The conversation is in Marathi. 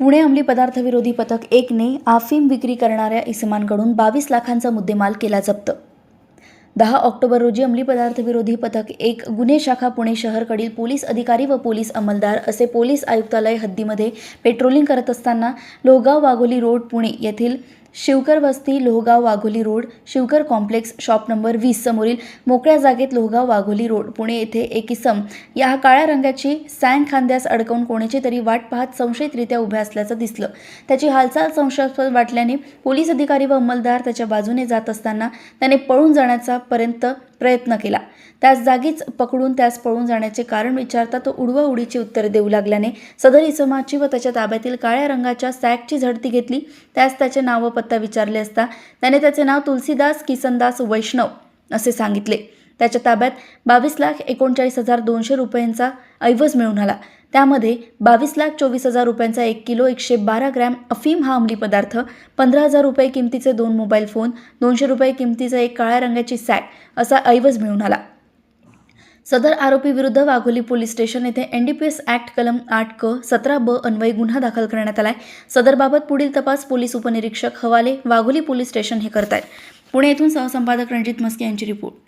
पुणे अंमली पदार्थ विरोधी पथक एकने अफीम विक्री करणाऱ्या इसमांकडून बावीस लाखांचा मुद्देमाल केला जप्त. दहा ऑक्टोबर रोजी अंमली पदार्थ विरोधी पथक एक गुन्हे शाखा पुणे शहरकडील पोलीस अधिकारी व पोलीस अंमलदार असे पोलीस आयुक्तालय हद्दीमध्ये पेट्रोलिंग करत असताना लोहगाव वाघोली रोड पुणे येथील शिवकर वस्ती Lohegaon Wagholi road Shivkar complex shop number वीस समोरील मोकळ्या जागेत लोहगाव वाघोली रोड पुणे येथे एक इसम. या काळ्या रंगाची सॅन खांद्यास अडकवून कोणाची तरी वाट पाहत संशयितरित्या उभ्या असल्याचं दिसलं. त्याची हालचाल संशयास्पद वाटल्याने पोलीस अधिकारी व अंमलदार त्याच्या बाजूने जात असताना त्याने पळून जाण्याचा पर्यंत प्रयत्न केला. त्याच जागीच पकडून त्यास पळून जाण्याचे कारण विचारता तो उडवा उडीची उत्तरे देऊ लागल्याने सदर इसमाची व त्याच्या ताब्यातील काळ्या रंगाच्या सॅकची झडती घेतली. त्यास त्याचे नाव पत्ता विचारले असता त्याने त्याचे नाव तुलसीदास किसनदास वैष्णव असे सांगितले. त्याच्या ताब्यात बावीस लाख एकोणचाळीस हजार दोनशे रुपयांचा ऐवज मिळून आला. त्यामध्ये बावीस लाख चोवीस हजार रुपयांचा एक किलो एकशे बारा ग्रॅम अफीम हा अंमली पदार्थ पंधरा हजार रुपये किमतीचे दोन मोबाईल फोन दोनशे रुपये किमतीचा एक काळ्या रंगाची सॅक असा ऐवज मिळून आला. सदर आरोपी विरुद्ध वाघोली पोलीस स्टेशन येथे N D P S act कलम आठ क सतरा ब अन्वयी गुन्हा दाखल करण्यात आलाय. सदरबाबत पुढील तपास पोलीस उपनिरीक्षक हवाले वाघोली पोलीस स्टेशन हे करतायत. पुणे येथून सहसंपादक रणजित मस्के यांची रिपोर्ट.